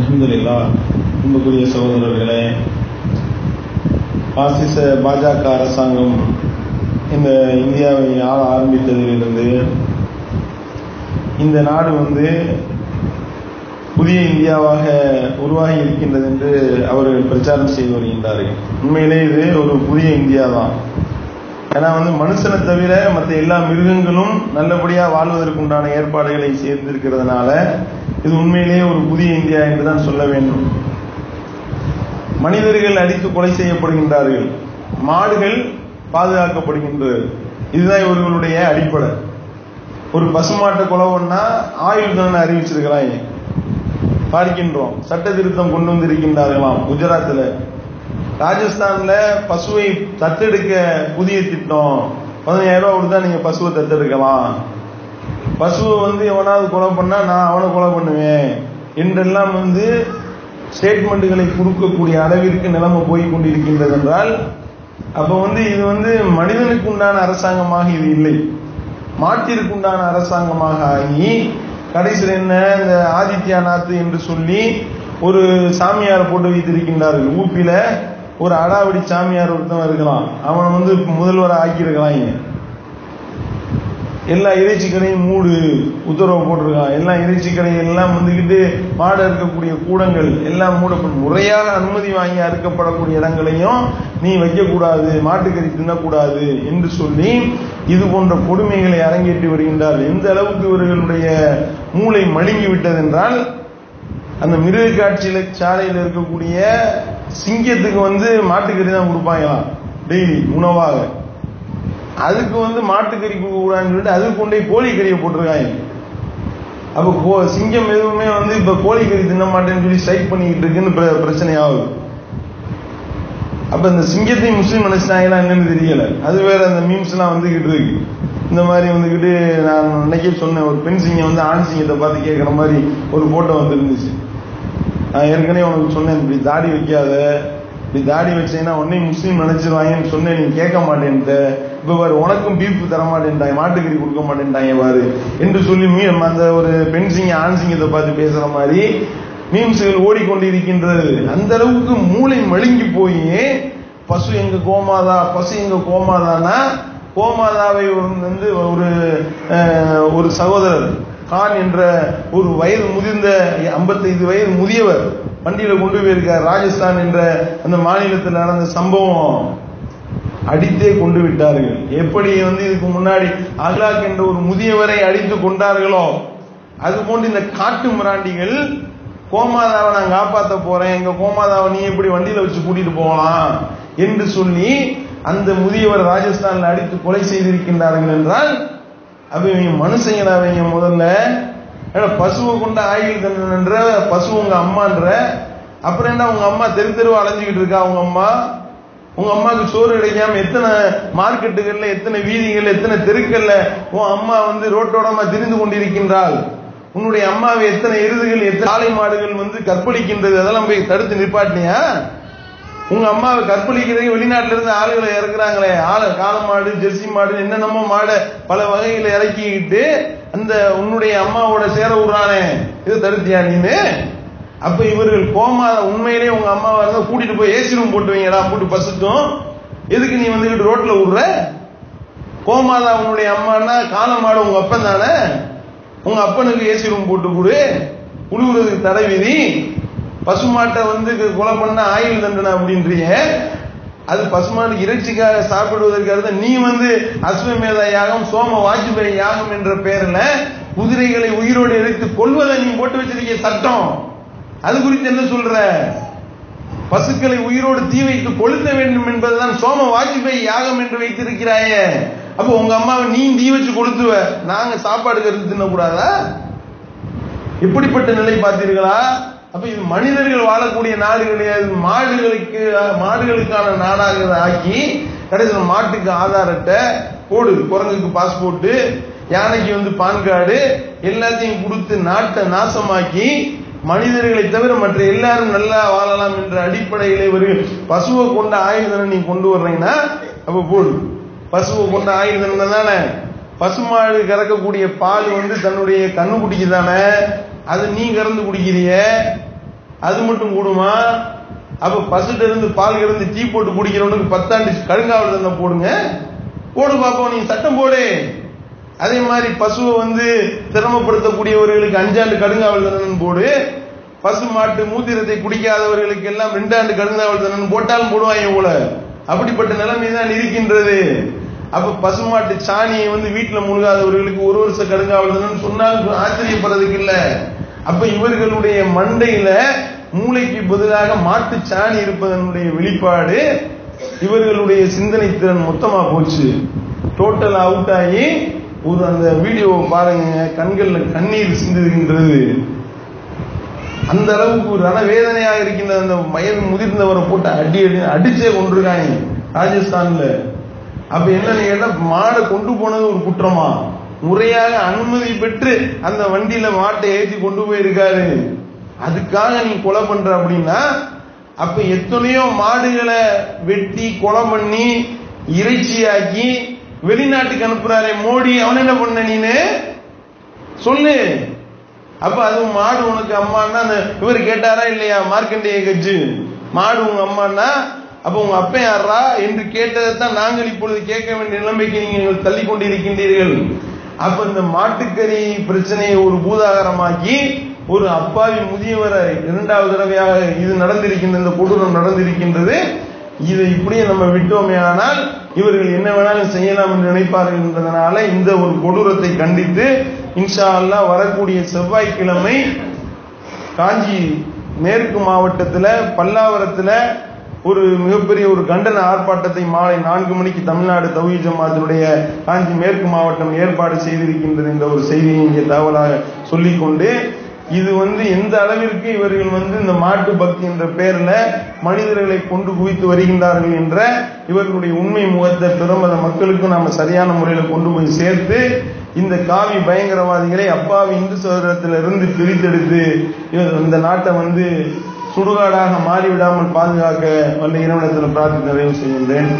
அல்ஹம்துலில்லா அன்புக்குரிய சகோதரர்களே பாசிச பாஜக அரசாங்கம் இந்த இந்தியாவை ஆள ஆரம்பித்ததிலிருந்து இந்த நாடு வந்து புதிய இந்தியாவாக உருவாகி இருக்கின்றது என்று அவர்கள் பிரச்சாரம் செய்து வருகின்றார்கள். உண்மையிலே இது ஒரு புதிய இந்தியா தான் ஏன்னா வந்து மனுஷனை தவிர மற்ற எல்லா மிருகங்களும் நல்லபடியா வாழ்வதற்குண்டான ஏற்பாடுகளை சேர்ந்திருக்கிறதுனால இது உண்மையிலேயே ஒரு புதிய இந்தியா என்றுதான் சொல்ல வேண்டும். மனிதர்கள் அடித்து கொலை செய்யப்படுகின்றார்கள். மாடுகள் பாதுகாக்கப்படுகின்றது. இதுதான் இவர்களுடைய அடிப்படை. ஒரு பசுமாட்டை கொலை பண்ணா ஆயுள் தண்டனை அறிவிச்சிருக்கிறாங்க பார்க்கின்றோம். சட்ட திருத்தம் கொண்டு வந்திருக்கின்றார்களாம் குஜராத்தில். ராஜஸ்தான்ல பசுவை தத்தெடுக்க புதிய திட்டம். பதினாயிரம் ரூபாய் கொடுத்தா நீங்க பசுவை தத்தெடுக்கலாம். பசுவை வந்து எவனாவது கொலை பண்ணா நான் அவனை கொலை பண்ணுவேன் என்றெல்லாம் வந்து ஸ்டேட்மெண்ட்டுகளை கொடுக்கக்கூடிய அளவிற்கு நிலைமை போய் கொண்டிருக்கின்றது என்றால் அப்ப வந்து இது வந்து மனிதனுக்கு உண்டான அரசாங்கமாக இது இல்லை. மாட்டிற்கு உண்டான அரசாங்கமாக ஆகி கடைசியில் என்ன இந்த ஆதித்யநாத் என்று சொல்லி ஒரு சாமியார் போட்டு வைத்திருக்கின்றார்கள். ஊப்பில ஒரு அடாவடி சாமியார் ஒருத்தன் இருக்கலாம். அவனை வந்து முதல்வர் ஆக்கியிருக்கலாம் எல்லா இறைச்சி கடையும் மூடு உத்தரவு போட்டிருக்கான். எல்லா இறைச்சி கடையும் எல்லாம் வந்துக்கிட்டு மாடு இருக்கக்கூடிய கூடங்கள் எல்லாம் மூடப்படும். முறையாக அனுமதி வாங்கி அறுக்கப்படக்கூடிய இடங்களையும் நீ வைக்கக்கூடாது மாட்டுக்கறி தின்னக்கூடாது என்று சொல்லி இது போன்ற கொடுமைகளை அரங்கேற்றி வருகின்றார் எந்த அளவுக்கு இவர்களுடைய மூளை மழுங்கி விட்டதென்றால் அந்த மிருக காட்சியில சாலையில் இருக்கக்கூடிய சிங்கத்துக்கு வந்து மாட்டுக்கறி தான் கொடுப்பாங்களாம். டெய்லி உணவாக. அதுக்கு வந்து மாட்டுக்கறி கொடுக்கூடாதுன்னு சொல்லிட்டு அதுக்கு போய் கோழிக்கறியை போட்டிருக்காங்க. கோ சிங்கம் எதுவுமே வந்து இப்ப கோழிக்கறி தின்ன மாட்டேன்னு சொல்லி ஸ்ட்ரைக் பண்ணிக்கிட்டு இருக்குன்னு பிரச்சனை ஆகுது அப்ப இந்த சிங்கத்தையும் முஸ்லீம் நினைச்சிட்டாங்களா என்னன்னு தெரியல. அது வேற அந்த மீம்ஸ் எல்லாம் வந்துகிட்டு இருக்கு. இந்த மாதிரி வந்துகிட்டு நான் அன்னைக்கே சொன்னேன் ஒரு பெண் சிங்கம் வந்து ஆண் சிங்கத்தை பார்த்து கேட்குற மாதிரி ஒரு போட்டோ வந்துருந்துச்சு. நான் ஏற்கனவே உனக்கு சொன்னேன் இப்படி தாடி வைக்காத இப்படி தாடி வச்சேன்னா உடனே முஸ்லீம் நினைச்சிருவாங்கன்னு சொன்னேன் நீ கேட்க மாட்டேன்ட்டு. இவர் உனக்கும் பீஃப் தர மாட்டேன்ட்டாங்க மாட்டுக்கறி கொடுக்க மாட்டேன்ட்டாங்க பாரு என்று சொல்லி மீன் அந்த ஒரு பெண் சிங்க ஆண் சிங்கத்தை பார்த்து பேசுற மாதிரி மீம்ஸுகள் ஓடிக்கொண்டு இருக்கின்றது அந்த அளவுக்கு மூளை மழுங்கி போய் பசு எங்க கோமாதா பசு எங்க கோமாதானா கோமாதாவை வந்து ஒரு ஒரு சகோதரர் கான் என்ற ஒரு வயது முதிர்ந்த ஐம்பத்தைந்து வயது முதியவர் வண்டியில கொண்டு போயிருக்கார் ராஜஸ்தான் என்ற அந்த மாநிலத்தில் நடந்த சம்பவம். அடித்தே கொண்டு விட்டார்கள். எப்படி வந்து இதுக்கு முன்னாடி அஹ்லாக் என்ற ஒரு முதியவரை அடித்து கொண்டார்களோ அது போன்று இந்த காட்டு மிராண்டிகள் கோமாதாவை நான் காப்பாற்ற போறேன் எங்க கோமாதாவை நீ எப்படி வண்டியில வச்சு கூட்டிட்டு போகலாம் என்று சொல்லி அந்த முதியவர் ராஜஸ்தான்ல அடித்து கொலை செய்திருக்கின்றார்கள் என்றால் அவங்க இவங்க மனுஷங்கடா அவங்க முதல்ல பசுவை கொண்ட ஆயுள் தண்டனைன்ற பசு உங்க அம்மான்ற அப்புறம் என்ன உங்க அம்மா தெரு தெருவா அலைஞ்சுக்கிட்டு இருக்கா உங்க அம்மா? உங்க அம்மாவுக்கு சோறு கிடைக்காம எத்தனை மார்க்கெட்டுகள்ல எத்தனை வீதிகள் எத்தனை தெருக்கள்ல உன் அம்மா வந்து ரோட்டோடமா திரிந்து கொண்டிருக்கின்றாள். உன்னுடைய அம்மாவை எத்தனை எருதுகள் எத்தனை ஆலை மாடுகள் வந்து கற்பழிக்கின்றது அதெல்லாம் போய் தடுத்து நிப்பாட்டினியா? உங்க அம்மாவை கற்பழிக்கிறதுக்கு வெளிநாட்டுல இருந்து ஆளுகளை இறக்குறாங்களே. ஆள காளை மாடு ஜெர்சி மாடு என்னென்னமோ மாடை பல வகையில இறக்கிக்கிட்டு அந்த உன்னுடைய அம்மாவோட சேர விடுறானே இது தடுத்தியா நீனு? அப்ப இவர்கள் கோமாத உண்மையிலேயே உங்க அம்மாவா இருந்தா கூட்டிட்டு போய் ஏசி ரூம் போட்டு வைங்கடா போட்டு பசிட்டும் எதுக்கு நீ வந்துகிட்டு ரோட்ல விடுற கோமாதா உன்னுடைய அம்மானா காளை மாடு உங்க அப்பன் தானே? உங்க அப்பனுக்கு ஏசி ரூம் போட்டு கொடு. உழுவுறதுக்கு தடை விதி. பசுமாட்டை வந்து கொலை பண்ண ஆயுள் தண்டனை அப்படின்றீங்க. அது பசுமாடு இறைச்சிக்காக சாப்பிடுவதற்காக தான். நீ வந்து அஸ்வமேத யாகம் சோம வாஜ்பாய் யாகம் என்ற பெயர்ல குதிரைகளை உயிரோடு எடுத்து கொள்வதை நீ போட்டு வச்சிருக்கீங்க சட்டம். அது குறித்து என்ன சொல்ற? பசுக்களை உயிரோடு தீ வைத்து கொளுத்த வேண்டும் என்பதுதான் சோம வாஜ்பேயி யாகம் என்று வைத்திருக்கிறாயே. அப்போ உங்க அம்மாவை நீ தீ வச்சு கொளுத்துவ. நாங்க சாப்பாடு கருத்து தின்னக்கூடாதா? இப்படிப்பட்ட நிலை பார்த்தீர்களா? அப்ப இது மனிதர்கள் வாழக்கூடிய நாடு மாடுகளுக்கு மாடுகளுக்கான நாடாக ஆக்கி கடைசியில் மாட்டுக்கு ஆதார் அட்டை கோடு குரங்குக்கு பாஸ்போர்ட்டு யானைக்கு வந்து பான் கார்டு எல்லாத்தையும் கொடுத்து நாட்டை நாசமாக்கி மனிதர்களை தவிர மற்ற எல்லாரும் நல்லா வாழலாம் என்ற அடிப்படையில் ஒரு பசுவை கொண்ட ஆயுதனை நீ கொண்டு வர்றீங்கன்னா அப்ப போடு. பசுவை கொண்ட ஆயுதம் தானே பசுமாடு கறக்கக்கூடிய பால் வந்து தன்னுடைய கண்ணுக்குட்டிக்கு தானே அது நீ கறந்து குடிக்கிறிய? அது மட்டும் கூடுமா? அப்ப பசுட்ட இருந்து பால் இருந்து டீ போட்டு குடிக்கிறவனுக்கு பத்தாண்டு கடுங்காவல் தண்டனை போடுங்க. போடு பாப்போம் நீ சட்டம் போடு. அதே மாதிரி பசுவை வந்து சிரமப்படுத்தக்கூடியவர்களுக்கு அஞ்சாண்டு கடுங்காவல் தண்டனை போடு. பசு மாட்டு மூத்திரத்தை குடிக்காதவர்களுக்கு எல்லாம் ரெண்டாண்டு கடுங்காவல் தண்டனை போட்டாலும் போடுவாங்க போல. அப்படிப்பட்ட நிலைமை தான் இருக்கின்றது. அப்ப பசுமாட்டு சாணியை வந்து வீட்டுல முழுகாதவர்களுக்கு ஒரு வருஷம் கடுங்காவல் தண்டனை சொன்னாலும் ஆச்சரியப்படுறதுக்கு இல்ல. அப்ப இவர்களுடைய மண்டையில மூளைக்கு பதிலாக மாட்டு சாணி இருப்பதனுடைய வெளிப்பாடு இவர்களுடைய சிந்தனை திறன் மொத்தமா போச்சு. டோட்டல் அவுட் ஆகி ஒரு அந்த வீடியோவை பாருங்க கண்களில் கண்ணீர் சிந்துகின்றது. அந்த அளவுக்கு ஒரு ரணவேதனையாக இருக்கின்ற அந்த மயல் முதிர்ந்தவரை போட்டு அடி அடி அடிச்சே கொண்டிருக்காங்க ராஜஸ்தான்ல. அப்ப என்னன்னு கேட்டா மாடை கொண்டு போனது ஒரு குற்றமா? முறையாக அனுமதி பெற்று அந்த வண்டியில மாட்டை ஏற்றி கொண்டு போயிருக்காரு. அதுக்காக நீ கொலை பண்ற அப்படின்னா அப்ப எத்தனையோ மாடுகளை வெட்டி கொலை பண்ணி இறைச்சியாக்கி வெளிநாட்டுக்கு அனுப்புறாரே மோடி அவன் என்ன பண்ண நீனு? சொல்லு. அப்ப அது மாடு உனக்கு அம்மான்னா அந்த இவர் கேட்டாரா இல்லையா? மார்க்கண்டேய கட்சி மாடு உங்க அம்மான்னா அப்ப உங்க அப்ப யாரா என்று கேட்டதை தான் நாங்கள் இப்பொழுது கேட்க வேண்டிய நிலைமைக்கு நீங்கள் தள்ளி கொண்டிருக்கின்றீர்கள். அப்ப இந்த மாட்டுக்கறி பிரச்சனையை ஒரு பூதாகரமாக்கி ஒரு அப்பாவி முதியவரை இரண்டாவது தடவையாக இது நடந்திருக்கின்ற இந்த கொடூரம் நடந்திருக்கின்றது. இதை இப்படியே நம்ம விட்டோமே ஆனால் இவர்கள் என்ன வேணாலும் செய்யலாம் என்று நினைப்பார்கள் என்பதனால இந்த ஒரு கொடூரத்தை கண்டித்து இன்ஷா அல்லாஹ் வரக்கூடிய செவ்வாய்க்கிழமை காஞ்சி மேற்கு மாவட்டத்தில் பல்லாவரத்தில் ஒரு மிகப்பெரிய ஒரு கண்டன ஆர்ப்பாட்டத்தை மாலை நான்கு மணிக்கு தமிழ்நாடு தவி ஜமாத்தினுடைய காஞ்சி மேற்கு மாவட்டம் ஏற்பாடு செய்திருக்கின்றது என்ற ஒரு செய்தியை இங்கே தகவலாக சொல்லிக்கொண்டு இது வந்து எந்த அளவிற்கு இவர்கள் வந்து இந்த மாட்டு பக்தி என்ற பெயர்ல மனிதர்களை கொண்டு குவித்து வருகின்றார்கள் என்ற இவர்களுடைய உண்மை முகத்தை பெருமத மக்களுக்கு நாம சரியான முறையில கொண்டு போய் சேர்த்து இந்த காவி பயங்கரவாதிகளை அப்பாவி இந்து சகோதரத்திலிருந்து பிரித்தெடுத்து இவர் இந்த நாட்டை வந்து சுடுகாடாக மாறிவிடாமல் பாதுகாக்க வல்ல இறைவனத்தில் பிரார்த்தனை நிறைவு செய்கின்றேன்.